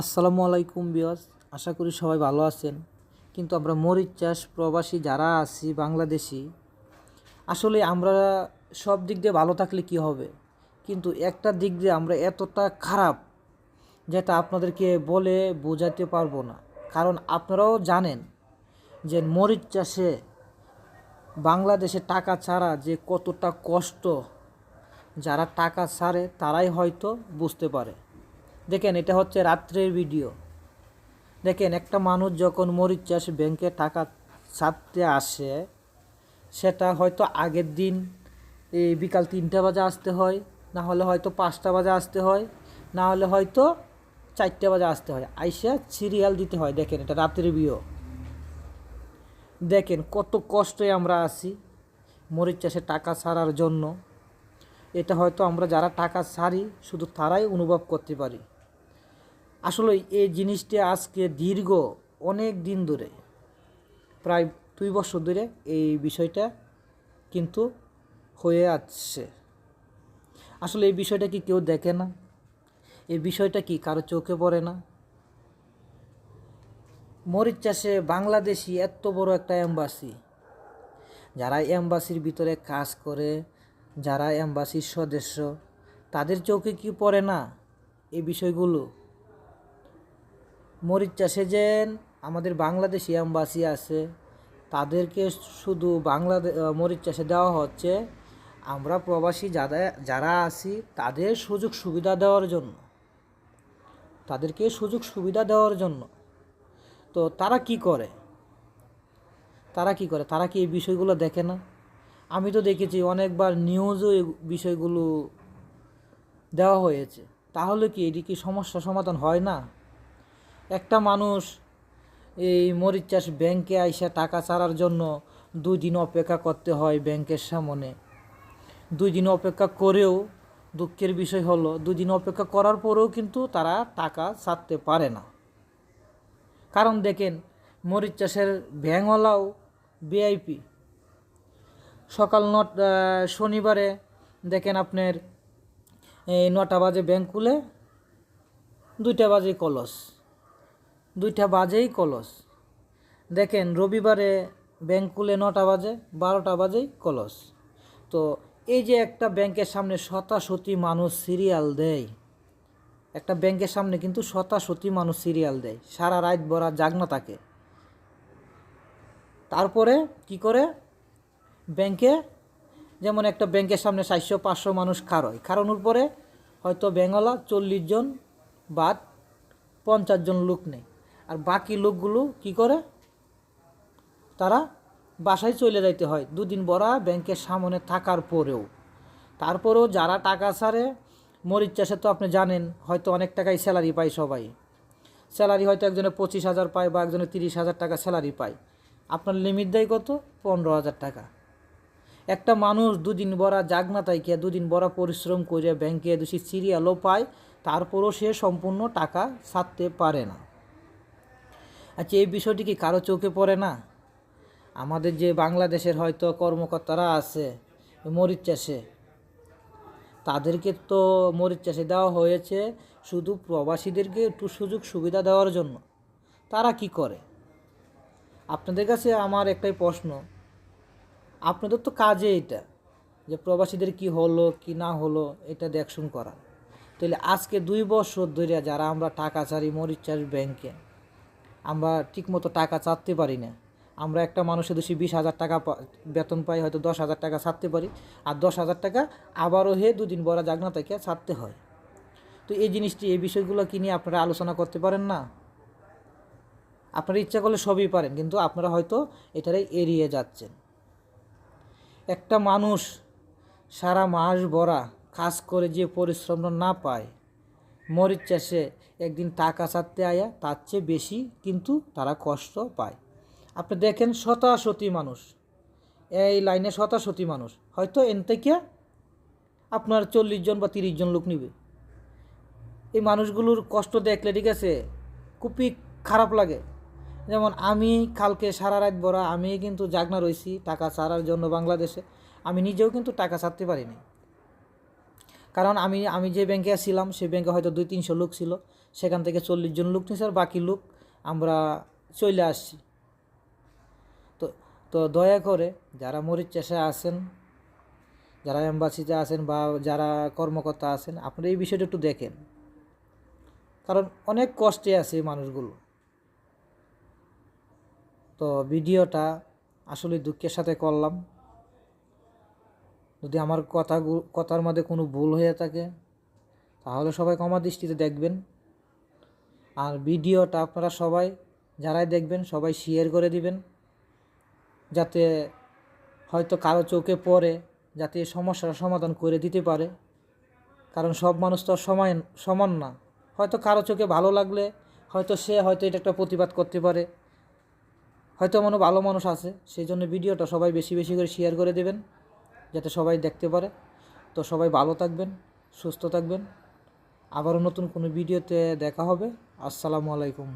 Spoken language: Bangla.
আসসালামু আলাইকুম বিয়াস আশা করি সবাই ভালো আছেন। কিন্তু আমরা মরিচ চাষ প্রবাসী যারা আছি, বাংলাদেশি, আসলে আমরা সব দিক দিয়ে ভালো থাকলে কি হবে? কিন্তু একটা দিক দিয়ে আমরা এতটা খারাপ, যেটা আপনাদেরকে বলে বোঝাতে পারব না। কারণ আপনারাও জানেন যে মরিচ চাষে বাংলাদেশে টাকা ছাড়া যে কতটা কষ্ট, যারা টাকা ছাড়ে তারাই হয়তো বুঝতে পারে। দেখেন, এটা হচ্ছে রাত্রের ভিডিও দেখেন, একটা মানুষ যখন মরিচ চাষ ব্যাংকে টাকা ছাড়তে আসে, সেটা হয়তো আগের দিন এই বিকাল তিনটা বাজে আসতে হয়, না হলে হয়তো পাঁচটা বাজে আসতে হয়, না হলে হয়তো চারটে বাজে আসতে হয়। আইসা সিরিয়াল দিতে হয়। দেখেন, এটা রাত্রের ভিডিও দেখেন, কত কষ্টে আমরা আসি মরিচ চাষে টাকা ছাড়ার জন্য। এটা হয়তো আমরা যারা টাকা ছাড়ি, শুধু তারাই অনুভব করতে পারি। আসলে এই জিনিসটি আজকে দীর্ঘ অনেক দিন ধরে, প্রায় দুই বছর ধরে এই বিষয়টা কিন্তু হয়ে আসছে আসলে এই বিষয়টা কি কেউ দেখে না? এই বিষয়টা কি কারও চোখে পড়ে না? মরিচ চাষে বাংলাদেশি এত বড় একটা এম্বাসি। যারা এম্বাসির ভিতরে কাজ করে, যারা এম্বাসির সদস্য, তাদের চোখে কি পড়ে না এই বিষয়গুলো? মরিচ চাষে যে আমাদের বাংলাদেশি এম্বাসি আছে, তাদেরকে শুধু বাংলাদেশ মরিচ চাষে দেওয়া হচ্ছে। আমরা প্রবাসী যারা যারা আছি, তাদের সুযোগ সুবিধা দেওয়ার জন্য। তাদেরকে সুযোগ সুবিধা দেওয়ার জন্য। তো তারা কি করে? তারা কি করে? তারা কি এই বিষয়গুলো দেখে না? আমি তো দেখেছি অনেকবার নিউজও এই বিষয়গুলো দেওয়া হয়েছে। তাহলে কি এটি কি সমস্যা সমাধান হয় না? একটা মানুষ এই মরিচ চাষ ব্যাংকে আইসা টাকা ছাড়ার জন্য দুই দিন অপেক্ষা করতে হয় ব্যাংকের সামনে। দুই দিন অপেক্ষা করেও দুঃখের বিষয় হলো, দুই দিন অপেক্ষা করার পরেও কিন্তু তারা টাকা ছাড়তে পারে না। কারণ দেখেন, মরিচ চাষের ভ্যাংওয়ালাও ভিআইপি সকাল নট শনিবারে দেখেন আপনার নটা বাজে ব্যাংক খুলে, দুইটা বাজে কলস। দুইটা বাজেই কলস। দেখেন, রবিবারে ব্যাংক খুলে নটা বাজে, বারোটা বাজেই কলস। তো এই যে একটা ব্যাংকের সামনে শতাশতি মানুষ সিরিয়াল দেয়, একটা ব্যাংকের সামনে কিন্তু শতাশতি মানুষ সিরিয়াল দেয়, সারা রাত ভরা জাগনা থাকে। তারপরে কি করে? ব্যাংকে, যেমন একটা ব্যাংকের সামনে চারশো, পাঁচশো মানুষ খারয়, খারানোর পরে হয়তো ব্যাঙ্গলা চল্লিশ জন বাদ পঞ্চাশ জন লোক নেই আর বাকি লোকগুলো কি করে? তারা বাসায় চলে যাইতে হয় দুদিন বড়া ব্যাংকের সামনে থাকার পরেও। তারপরেও যারা টাকা ছাড়ে, মরিচ চাষে তো আপনি জানেন, হয়তো অনেক টাকাই স্যালারি পায় সবাই। স্যালারি হয়তো একজনে পঁচিশ হাজার পায় বা একজনে তিরিশ হাজার টাকা স্যালারি পায়। আপনার লিমিট দেয় কত? পনেরো হাজার টাকা। একটা মানুষ দুদিন বড়া জাগনা তাইকে দুদিন বড়া পরিশ্রম করে ব্যাংকে দোষী সিরিয়ালও পায়, তারপরও সে সম্পূর্ণ টাকা ছাড়তে পারে না। আচ্ছা এই বিষয়টি কি কারও চোখে পড়ে না? আমাদের যে বাংলাদেশের হয়তো কর্মকর্তারা আছে মরিচ চাষে, তাদেরকে তো মরিচ চাষে দেওয়া হয়েছে শুধু প্রবাসীদেরকে একটু সুযোগ সুবিধা দেওয়ার জন্য। তারা কি করে? আপনাদের কাছে আমার একটাই প্রশ্ন। আপনাদের তো কাজে এটা যে প্রবাসীদের কি হলো, কি না হলো, এটা দেখশুন করা। তাহলে আজকে দুই বছর ধরে যারা আমরা টাকা চারি মরিচ চাষ ব্যাংকে আমরা ঠিকমতো টাকা চাতে পারি না। আমরা একটা মানুষের দোষী বিশ হাজার টাকা বেতন পাই, হয়তো দশ হাজার টাকা ছাড়তে পারি। আর দশ হাজার টাকা আবারও হয়ে দুদিন বড় জাগনা থেকে ছাড়তে হয়। তো এই জিনিসটি, এই বিষয়গুলো কি নিয়ে আপনারা আলোচনা করতে পারেন না? আপনারা ইচ্ছা করলে সবই পারেন, কিন্তু আপনারা হয়তো এটারে এড়িয়ে যাচ্ছেন। একটা মানুষ সারা মাস ভরা কাজ করে যে পরিশ্রমটা না পায় মরিচ চাষে একদিন টাকা ছাড়তে আয়া তার চেয়ে বেশি কিন্তু তারা কষ্ট পায়। আপনি দেখেন শতাশতি মানুষ। এই লাইনে শতাশতি মানুষ। হয়তো এন থেকে আপনার চল্লিশ জন বা তিরিশ জন লোক নিবে। এই মানুষগুলোর কষ্ট দেখলে ঠিক আছে, খুবই খারাপ লাগে। যেমন আমি কালকে সারা রাত বড়া আমি কিন্তু জাগনা রয়েছি টাকা ছাড়ার জন্য বাংলাদেশে। আমি নিজেও কিন্তু টাকা ছাড়তে পারিনি। কারণ আমি আমি যে ব্যাংকে ছিলাম সেই ব্যাংকে হয়তো দুই তিনশো লোক ছিল। সেখান থেকে চল্লিশ জন লোক নিয়েছে আর বাকি লোক আমরা চলে আসছি। তো তো দয়া করে যারা মরিচ চাষে আছেন, যারা এম্বাসিতে আছেন বা যারা কর্মকর্তা আছেন, আপনারা এই বিষয়টা একটু দেখেন। কারণ অনেক কষ্টে আছে মানুষগুলো। তো ভিডিওটা আসলে দুঃখের সাথে করলাম। যদি আমার কথা কথার মধ্যে কোনো ভুল হয়ে থাকে, তাহলে সবাই ক্ষমা দৃষ্টিতে দেখবেন। আর ভিডিওটা আপনারা সবাই যারাই দেখবেন, সবাই শেয়ার করে দিবেন। যাতে হয়তো কারও চোখে পড়ে, যাতে এই সমস্যার সমাধান করে দিতে পারে। কারণ সব মানুষ তো সমান সমান না। হয়তো কারও চোখে ভালো লাগলে, হয়তো সে হয়তো এটা একটা প্রতিবাদ করতে পারে। হয়তো মনে ভালো মানুষ আছে সেই জন্য ভিডিওটা সবাই বেশি বেশি করে শেয়ার করে দেবেন। যাতে সবাই দেখতে পারে। তো সবাই ভালো থাকবেন, সুস্থ থাকবেন। আবারও নতুন কোনো ভিডিওতে দেখা হবে। আসসালামু আলাইকুম।